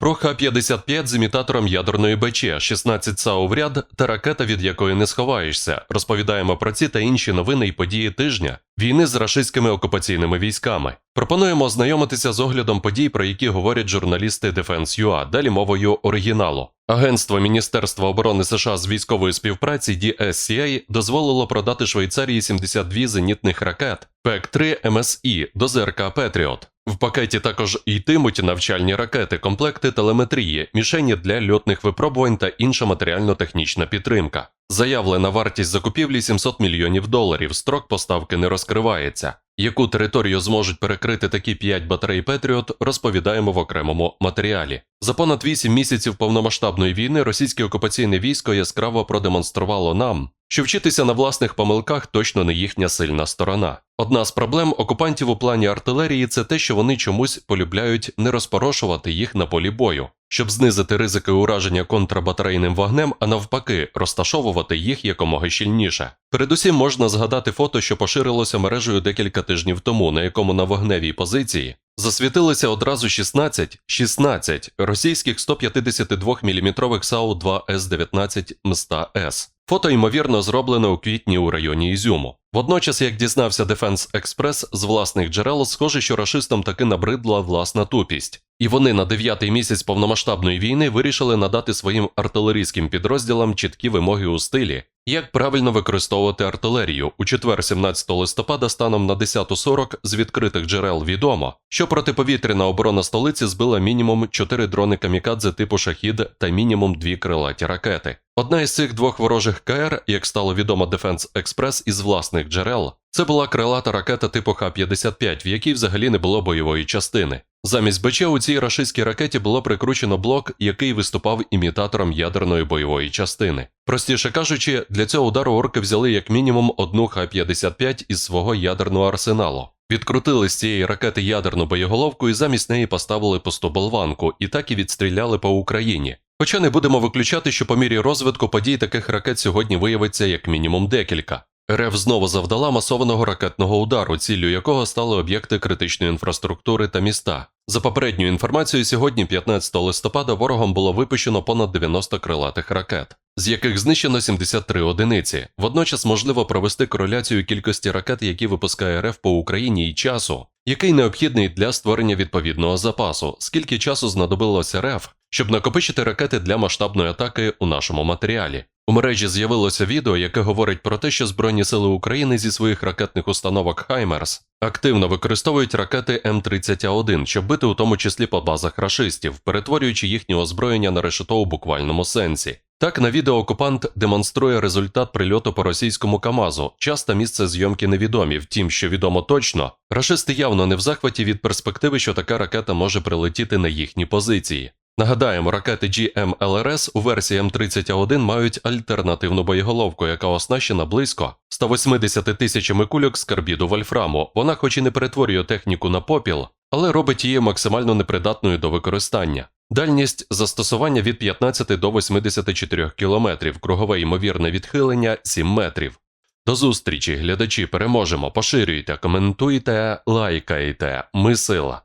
Про Х-55 з імітатором ядерної БЧ, 16 САУ в ряд та ракета, від якої не сховаєшся. Розповідаємо про ці та інші новини і події тижня війни з рашистськими окупаційними військами. Пропонуємо ознайомитися з оглядом подій, про які говорять журналісти Defense.ua, далі мовою оригіналу. Агентство Міністерства оборони США з військової співпраці DSCA дозволило продати Швейцарії 72 зенітних ракет ПЕК-3 МСІ до ЗРК Петріот. В пакеті також йтимуть навчальні ракети, комплекти телеметрії, мішені для льотних випробувань та інша матеріально-технічна підтримка. Заявлена вартість закупівлі 700 мільйонів доларів. Строк поставки не розкривається. Яку територію зможуть перекрити такі 5 батарей Петріот, розповідаємо в окремому матеріалі. За понад 8 місяців повномасштабної війни російське окупаційне військо яскраво продемонструвало нам, що вчитися на власних помилках точно не їхня сильна сторона. Одна з проблем окупантів у плані артилерії це те, що вони чомусь полюбляють не розпорошувати їх на полі бою, щоб знизити ризики ураження контрбатарейним вогнем, а навпаки, розташовувати їх якомога щільніше. Передусім можна згадати фото, що поширилося мережею декілька тижнів тому, на якому на вогневій позиції засвітилися одразу 16 16 російських 152 мм САУ-2С-19 МСТА-С. Фото, ймовірно, зроблено у квітні у районі Ізюму. Водночас, як дізнався Defense Express з власних джерел, схоже, що рашистам таки набридла власна тупість. І вони на дев'ятий місяць повномасштабної війни вирішили надати своїм артилерійським підрозділам чіткі вимоги у стилі, як правильно використовувати артилерію. У четвер, 17 листопада, станом на 10.40 з відкритих джерел відомо, що протиповітряна оборона столиці збила мінімум 4 дрони камікадзе типу шахід та мінімум 2 крилаті ракети. Одна із цих двох ворожих КР, як стало відомо Defense Express із власних джерел, це була крилата ракета типу Х-55, в якій взагалі не було бойової частини. Замість БЧ у цій рашистській ракеті було прикручено блок, який виступав імітатором ядерної бойової частини. Простіше кажучи, для цього удару орки взяли як мінімум одну Х-55 із свого ядерного арсеналу. Відкрутили з цієї ракети ядерну боєголовку і замість неї поставили пусту болванку, і так і відстріляли по Україні. Хоча не будемо виключати, що по мірі розвитку подій таких ракет сьогодні виявиться як мінімум декілька. РФ знову завдала масованого ракетного удару, ціллю якого стали об'єкти критичної інфраструктури та міста. За попередньою інформацією, сьогодні, 15 листопада, ворогом було випущено понад 90 крилатих ракет, з яких знищено 73 одиниці. Водночас можливо провести кореляцію кількості ракет, які випускає РФ по Україні і часу, який необхідний для створення відповідного запасу, скільки часу знадобилося РФ, щоб накопичити ракети для масштабної атаки у нашому матеріалі. У мережі з'явилося відео, яке говорить про те, що Збройні сили України зі своїх ракетних установок Хаймерс активно використовують ракети М-30А1, щоб бити у тому числі по базах рашистів, перетворюючи їхнє озброєння на решето у буквальному сенсі. Так, на відео окупант демонструє результат прильоту по російському Камазу. Час та місце зйомки невідомі. Втім, що відомо точно, рашисти явно не в захваті від перспективи, що така ракета може прилетіти на їхні позиції. Нагадаємо, ракети GMLRS у версії М30А1 мають альтернативну боєголовку, яка оснащена близько 180 тисячами кульок з карбіду вольфраму. Вона, хоч і не перетворює техніку на попіл, але робить її максимально непридатною до використання. Дальність застосування від 15 до 84 км, кругове ймовірне відхилення 7 метрів. До зустрічі, глядачі, переможемо, поширюйте, коментуйте, лайкайте. Ми сила.